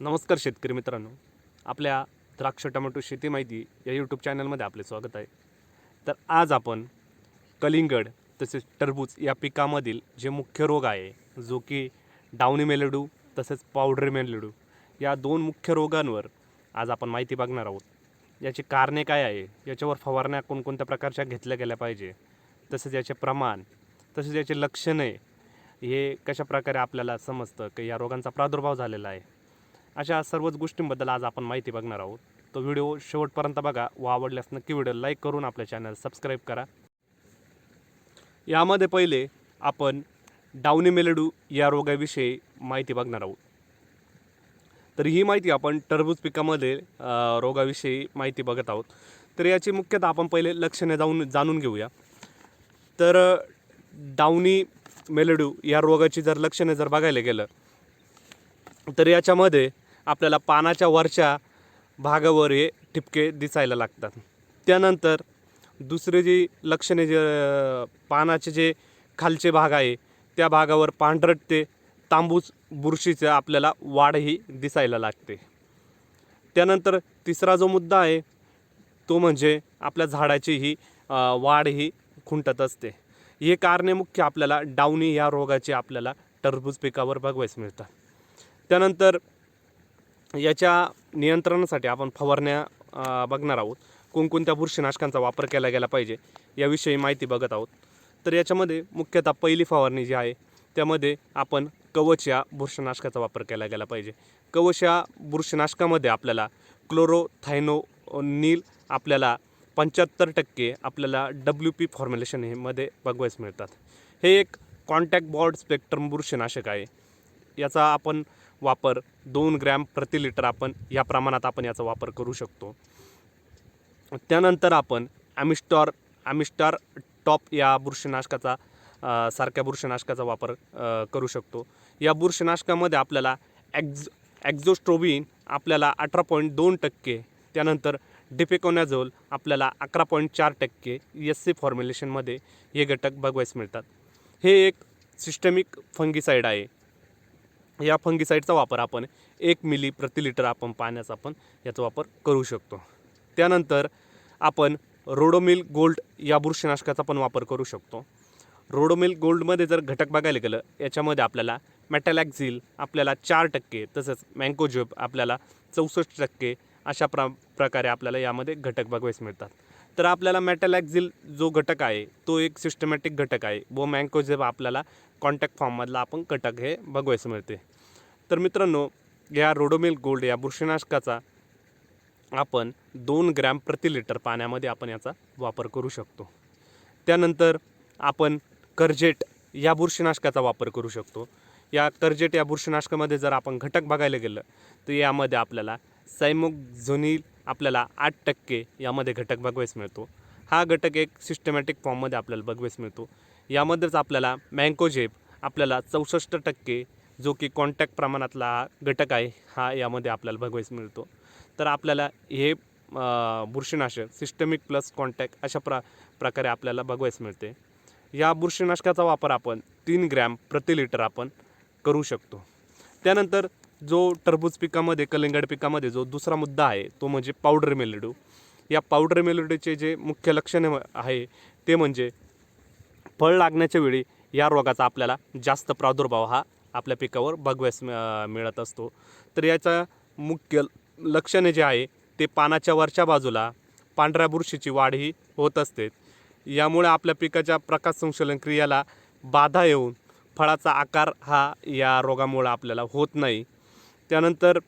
नमस्कार शेतकरी मित्रांनो. आपल्या द्राक्ष टोमॅटो शेती माहिती या यूट्यूब चॅनलमध्ये आपले स्वागत आहे. तर आज आपण कलिंगड तसेच टरबूज या पिकामधील जे मुख्य रोग आहे जो की डावणी मेलेडू तसेच पावडरी मेलेडू या दोन मुख्य रोगांवर आज आपण माहिती बघणार आहोत. याची कारणे काय आहे याच्यावर फवारण्या कोणकोणत्या प्रकारच्या घेतल्या गेल्या पाहिजे तसेच याचे प्रमाण तसेच याचे लक्षणे हे कशा प्रकारे आपल्याला समजतं की या रोगांचा प्रादुर्भाव झालेला आहे अशा सर्वच गोष्टींबद्दल आज आपण माहिती बघणार आहोत. तो व्हिडिओ शेवटपर्यंत बघा. व आवडल्यास नक्की व्हिडिओ लाईक करून आपल्या चॅनल सबस्क्राईब करा. यामध्ये पहिले आपण डावनी मेलेडू या रोगाविषयी माहिती बघणार आहोत. तर ही माहिती आपण टरबूज पिकामध्ये रोगाविषयी माहिती बघत आहोत. तर याची मुख्यतः आपण पहिले लक्षणे जाऊन जाणून घेऊया. तर अ, डावनी मेलेडू या रोगाची जर लक्षणे जर बघायला गेलं तर याच्यामध्ये आपल्याला पानाच्या वरच्या भागावर हे ठिपके दिसायला लागतात. त्यानंतर दुसरे जी लक्षणे जे पानाचे जे खालचे भाग आहे त्या भागावर पांढरट ते तांबूस बुरशीचं आपल्याला वाढ ही दिसायला लागते. त्यानंतर तिसरा जो मुद्दा आहे तो म्हणजे आपल्या झाडाची ही वाढ ही खुंटत असते. हे कारणे मुख्य आपल्याला डावणी या रोगाची आपल्याला टरबूज पिकावर बघवायस मिळतात. त्यानंतर याच्या नियंत्रणासाठी आपण फवारण्या बघणार आहोत. कोणकोणत्या बुरशीनाशकांचा वापर केला गेला पाहिजे याविषयी माहिती बघत आहोत. तर याच्यामध्ये मुख्यतः पहिली फवारणी जी आहे त्यामध्ये आपण कवच या बुरशीनाशकाचा वापर केला गेला पाहिजे. कवच या बुरशीनाशकामध्ये आपल्याला क्लोरोथायनोनील आपल्याला पंच्याहत्तर टक्के आपल्याला डब्ल्यू पी फॉर्म्युलेशन हे मध्ये बघवायस मिळतात. हे एक कॉन्टॅक्ट बॉर्ड स्पेक्ट्रम बुरशीनाशक आहे. याचा आपण वापर दोन ग्रॅम प्रति लिटर आपण या प्रमाणात आपण याचा वापर करू शकतो. त्यानंतर आपण ॲमिस्टॉर ॲमिस्टार टॉप या बुरशीनाशकाचा सारख्या बुरशीनाशकाचा वापर करू शकतो. या बुरशीनाशकामध्ये आपल्याला ॲक्झ ॲक्झोस्ट्रोबिन आपल्याला अठरा पॉईंट दोन टक्के त्यानंतर डिपेकोनॅझोल आपल्याला अकरा पॉईंट चार टक्के एस सी फॉर्म्युलेशनमध्ये हे घटक बघवायस मिळतात. हे एक सिस्टमिक फंगिसाईड आहे. या फंगिसाईडचा वापर आपण एक मिली प्रति लिटर आपण पाण्याचा आपण याचा वापर करू शकतो. त्यानंतर आपण रोडोमिल गोल्ड या बुरशीनाशकाचा पण वापर करू शकतो. रोडोमिल गोल्डमध्ये जर घटक बघायला गेलं याच्यामध्ये आपल्याला मॅटॅलॅक्झिल आपल्याला चार टक्के तसंच मँकोजोब आपल्याला चौसष्ट टक्के अशा प्र प्रकारे आपल्याला यामध्ये घटक बघवायस मिळतात. तर आपल्याला मॅटॅलॅक्झिल जो घटक आहे तो एक सिस्टमॅटिक घटक आहे. व मँकोझेब आपल्याला कॉन्टॅक्ट फॉर्ममधला आपण घटक हे बघवायस मिळते. तर मित्रांनो या रोडोमिल गोल्ड या बुरशीनाशकाचा आपण दोन ग्रॅम प्रति लिटर पाण्यामध्ये आपण याचा वापर करू शकतो. त्यानंतर आपण कर्जेट या बुरशीनाशकाचा वापर करू शकतो. या कर्जेट या बुरशीनाशकामध्ये जर आपण घटक बघायला गेलं तर यामध्ये आपल्याला सायमोक्झोनिल आपल्याला आठ टक्के यामध्ये घटक बघवायस मिळतो. हा घटक एक सिस्टमॅटिक फॉर्ममध्ये आपल्याला बघवायस मिळतो. यामध्येच आपल्याला मँकोजेब आपल्याला चौसष्ट टक्के जो की कॉन्टॅक्ट प्रमाणातला हा घटक आहे हा यामध्ये आपल्याला बघवायस मिळतो. तर आपल्याला हे बुरशीनाशक सिस्टमिक प्लस कॉन्टॅक्ट अशा प्र प्रकारे आपल्याला बघवायस मिळते. या बुरशीनाशकाचा वापर आपण तीन ग्रॅम प्रति लिटर आपण करू शकतो. त्यानंतर जो टरबूज पिकामध्ये कलिंगड पिकामध्ये जो दुसरा मुद्दा आहे तो म्हणजे पावडर मेलेडू या पावडर मेलेडूचे जे मुख्य लक्षणे आहे ते म्हणजे फळ लागण्याच्या वेळी या रोगाचा आपल्याला जास्त प्रादुर्भाव हा आपल्या पिकावर बघव्यास मिळत असतो. तर याचा मुख्य लक्षणे जे आहे ते पानाच्या वरच्या बाजूला पांढऱ्या बुरशीची वाढ ही होत असते. यामुळे आपल्या पिकाच्या प्रकाश संशोधन क्रियाला बाधा येऊन फळाचा आकार हा या रोगामुळे आपल्याला होत नाही. त्यानंतर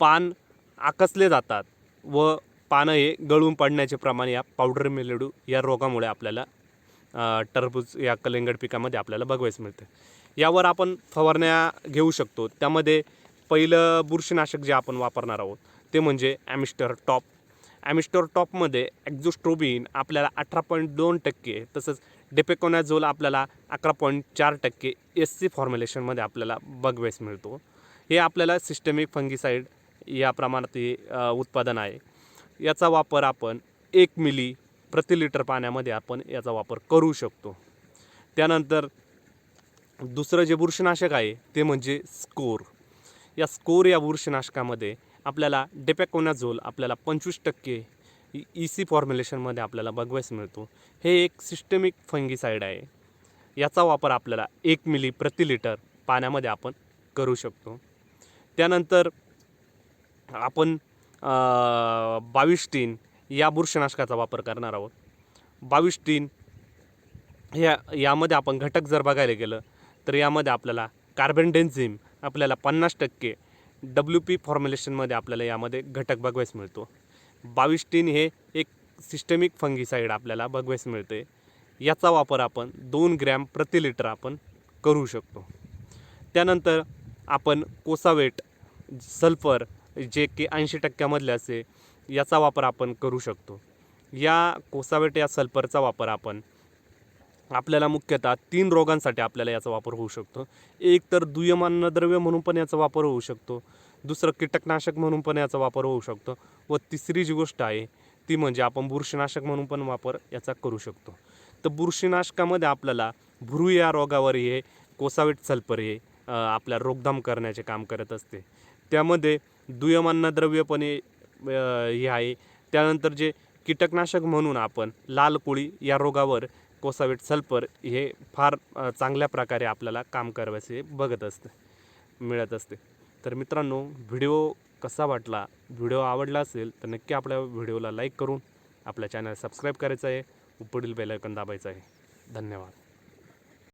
पान आकसले जातात व पानं हे गळून पडण्याचे प्रमाण या पावडर मिलेडू या रोगामुळे आपल्याला टरबूज या कलिंगड पिकामध्ये आपल्याला बघवायचं मिळते. यावर आपण फवारण्या घेऊ शकतो. त्यामध्ये पहिलं बुरशीनाशक जे आपण वापरणार आहोत ते म्हणजे ॲमिस्टर टॉप. ॲमिस्टर टॉपमध्ये ॲक्झोस्ट्रोबिन आपल्याला अठरा पॉईंट दोन टक्के तसंच डेपेकोनाझोल आपल्याला अकरा पॉईंट चार टक्के एस सी फॉर्म्युलेशनमध्ये आपल्याला बगवेस मिळतो. हे आपल्याला सिस्टमिक फंगिसाईड या प्रमाणात हे उत्पादन आहे. याचा वापर आपण एक मिली प्रति लिटर पाण्यामध्ये आपण याचा वापर करू शकतो. त्यानंतर दुसरं जे बुरशीनाशक आहे ते म्हणजे स्कोर या स्कोर या बुरशीनाशकामध्ये आपल्याला डेपॅकोनाझोल आपल्याला पंचवीस टक्के ई सी फॉर्म्युलेशनमध्ये आपल्याला बघवायस मिळतो. हे एक सिस्टमिक फंगीसाईड आहे. याचा वापर आपल्याला एक मिली प्रति लिटर पाण्यामध्ये आपण करू शकतो. त्यानंतर आपण बावीस टीन या बुरशीनाशकाचा वापर करणार आहोत. बावीस टीन ह्या यामध्ये आपण घटक जर बघायला गेलं तर यामध्ये आपल्याला कार्बन डेन्झिम आपल्याला पन्नास टक्के डब्ल्यू पी फॉर्म्युलेशनमध्ये आपल्याला यामध्ये घटक बघवायस मिळतो. बावीस टीन हे एक सिस्टमिक फंगीसाईड आपल्याला बघवेस मिळते. याचा वापर आपण दोन ग्रॅम प्रति लिटर आपण करू शकतो. त्यानंतर आपण कोसावेट सल्फर जे की ऐंशी टक्क्यामधले असे याचा वापर आपण करू शकतो. या कोसावेट या सल्फरचा वापर आपण आपल्याला मुख्यतः तीन रोगांसाठी आपल्याला याचा वापर होऊ शकतो. एक तर दुय्यम अन्नद्रव्य म्हणून पण याचा वापर होऊ शकतो. दुसरं कीटकनाशक म्हणून पण याचा वापर होऊ शकतो. व तिसरी जी गोष्ट आहे ती म्हणजे आपण बुरशीनाशक म्हणून पण वापर याचा करू शकतो. तर बुरशीनाशकामध्ये आपल्याला भ्रू या रोगावर हे कोसावेट सल्फर हे आपल्या रोगधाम करण्याचे काम करत असते. त्यामध्ये दुय्यम अन्नद्रव्य पण हे आहे. त्यानंतर जे कीटकनाशक म्हणून आपण लाल कोळी या रोगावर कोसावेट सल्फर हे फार चांगल्या प्रकारे आपल्याला काम करायचे बघत असते मिळत असते. तर मित्रांनो व्हिडिओ कसा वाटला? व्हिडिओ आवडला असेल तर नक्की आपल्या व्हिडिओला लाईक करून आपल्या चॅनल सबस्क्राईब करायचं आहे पुढील बेलायकन दाबायचं आहे. धन्यवाद.